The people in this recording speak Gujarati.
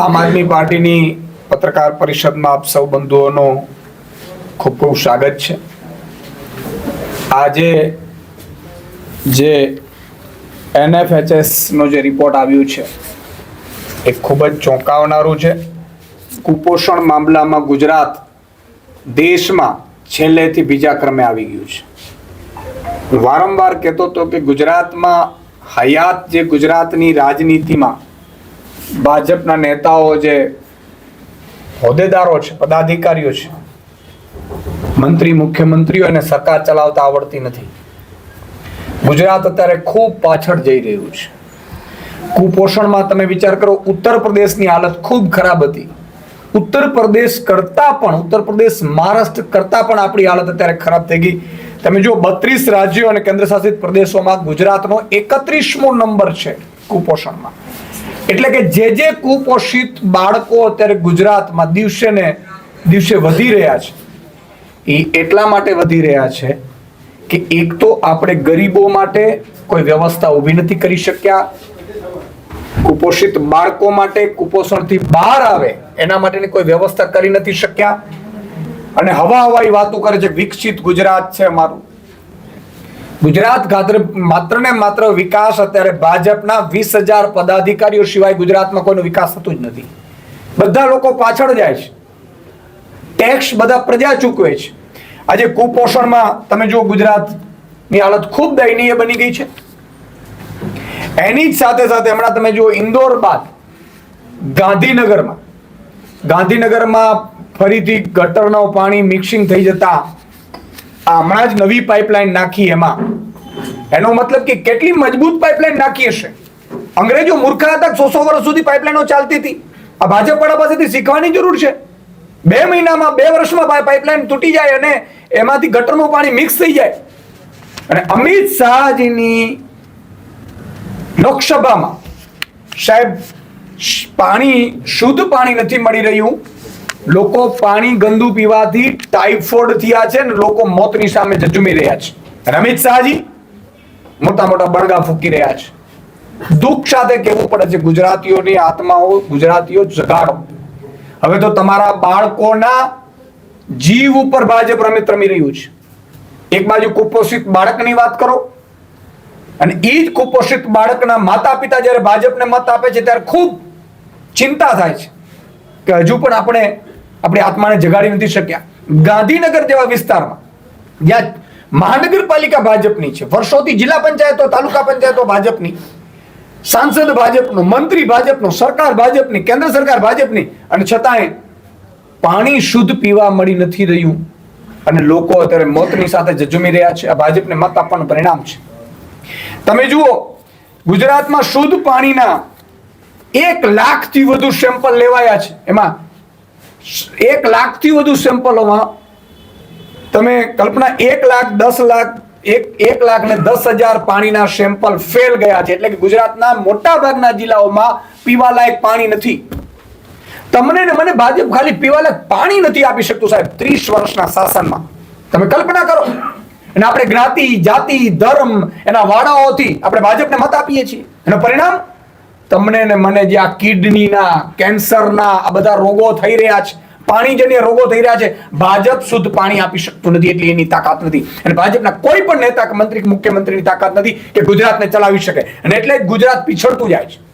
આમ આદમી પાર્ટીની પત્રકાર પરિષદમાં આપ સૌ બંધુઓનો ખૂબ ખૂબ સ્વાગત છે. આજે જે એનએફએચએસનો જે રિપોર્ટ આવ્યું છે, એ ખૂબ જ ચોંકાવનારું છે. કુપોષણ મામલામાં ગુજરાત દેશમાં છેલ્લેથી બીજા ક્રમે આવી ગયું છે. વારંવાર કહેતો હતો કે ગુજરાતમાં હયાત જે ગુજરાતની રાજનીતિમાં ભાજપના નેતાઓ જે હોદ્દેદારો છે, પદાધિકારીઓ છે, મંત્રી, મુખ્યમંત્રીઓ અને સરકાર ચલાવતા આવડતી નથી. ગુજરાત અત્યારે ખૂબ પાછળ જઈ રહ્યું છે. કુપોષણમાં તમે વિચાર કરો, ઉત્તર પ્રદેશની હાલત ખૂબ ખરાબ હતી. ઉત્તર પ્રદેશ કરતા પણ, ઉત્તર પ્રદેશ મહારાષ્ટ્ર કરતા પણ આપણી હાલત અત્યારે ખરાબ થઈ ગઈ. તમે જો બત્રીસ રાજ્યો અને કેન્દ્રશાસિત પ્રદેશોમાં ગુજરાતનો એકત્રીસમો નંબર છે કુપોષણમાં. એટલે કે જે જે કુપોષિત બાળકો અત્યારે ગુજરાતમાં દિવસે ને દિવસે વધી રહ્યા છે, એ એટલા માટે વધી રહ્યા છે કે એક તો આપણે ગરીબો માટે કોઈ વ્યવસ્થા ઊભી નથી કરી શક્યા. કુપોષિત બાળકો માટે કુપોષણથી બહાર આવે, એના માટેની કોઈ વ્યવસ્થા કરી નથી શક્યા. અને હવા હવાઈ વાતો કરે છે, વિકસિત ગુજરાત છે અમારું. ગુજરાત ખાતર માત્ર ને માત્ર વિકાસ અત્યારે ભાજપના વીસ હજાર પદાધિકારીઓ સિવાય ગુજરાતમાં કોઈનો વિકાસ થતો જ નથી. બધા લોકો પાછળ જાય છે. ટેક્સ બધા પ્રજા ચૂકવે છે. આજે કુપોષણમાં તમે જો ગુજરાતની હાલત ખૂબ દયનીય બની ગઈ છે. એની જ સાથે સાથે હમણાં તમે જુઓ ઇન્દોર બાદ ગાંધીનગરમાં ગાંધીનગરમાં ફરીથી ગટરનું પાણી મિક્સિંગ થઈ જતા હમણાં જ નવી પાઇપલાઇન નાખી એમાં. એનો મતલબ કે કેટલી મજબૂત પાઇપલાઇન નાખી હશે? અંગ્રેજો મૂર્ખા હતા સો સો વર્ષ સુધી પાઇપલાઇનો ચાલતી હતી? આ ભાજપવાળા પાસેથી શીખવાની જરૂર છે? બે મહિનામાં, બે વર્ષમાં પાઇપલાઇન તૂટી જાય અને એમાંથી ગટરનું પાણી મિક્સ થઈ જાય. અને અમિત શાહજીની લોકસભામાં, સાહેબ પાણી, શુદ્ધ પાણી નથી મળી રહ્યું. લોકો પાણી, ગંદુ પીવાથી ટાઇફોઇડ થયા છે ને લોકો મોતની સામે ઝઝુમી રહ્યા છે. રમિત શાહજી મોટા મોટા બળગા ફૂકી રહ્યા છે. દુઃખ સાથે કહેવું પડે છે, ગુજરાતીઓની આત્માઓ, ગુજરાતીઓ જગાડો. હવે તો તમારા બાળકોના જીવ ઉપર ભાજપ રમિત રમી રહ્યું છે. એક બાજુ કુપોષિત બાળકની વાત કરો. અને એ જ કુપોષિત બાળકના માતા પિતા જ્યારે ભાજપને મત આપે છે, ત્યારે ખૂબ ચિંતા થાય છે. કે હજુ પણ આપણે આપણી આત્માને જગાડી નથી શક્યા. ગાંધીનગર જેવા વિસ્તારમાં, જ્યાં મહાનગરપાલિકા ભાજપની છે, વર્ષોથી જિલ્લા પંચાયતો, તાલુકા પંચાયતો ભાજપની, સાંસદ ભાજપનો, મંત્રી ભાજપનો, સરકાર ભાજપની, કેન્દ્ર સરકાર ભાજપની, અને છતાંય પાણી શુદ્ધ પીવા મળી નથી રહ્યું. અને લોકો અત્યારે મોતની સાથે જજુમી રહ્યા છે. આ ભાજપને મત આપવાનું પરિણામ છે. તમે જુઓ, ગુજરાતમાં શુદ્ધ પાણીના એક લાખથી વધુ સેમ્પલ લેવાયા છે. એમાં એક લાખથી વધુ સેમ્પલોમાં તમે કલ્પના એક લાખ, દસ લાખ, એક એક લાખ ને દસ હજાર પાણીના સેમ્પલ ફેલ ગયા છે. એટલે કે ગુજરાતના મોટા ભાગના જિલ્લાઓમાં પીવાલાયક પાણી નથી. તમને ને મને ભાજપ ખાલી પીવાલાયક પાણી નથી આપી શકતું સાહેબ, ત્રીસ વર્ષના શાસનમાં. તમે કલ્પના કરો. અને આપણે જ્ઞાતિ, જાતિ, ધર્મ એના વાડાઓથી આપણે ભાજપને મત આપીએ છીએ. એનું પરિણામ તમને ને મને જે આ કિડનીના, કેન્સરના આ બધા રોગો થઈ રહ્યા છે, પાણીજન્ય રોગો થઈ રહ્યા છે, ભાજપ શુદ્ધ પાણી આપી શકતું નથી એટલી એની તાકાત નથી. અને ભાજપના કોઈ પણ નેતા કે મંત્રી મુખ્યમંત્રીની તાકાત નથી કે ગુજરાતને ચલાવી શકે. અને એટલે ગુજરાત પીછળતું જાય છે.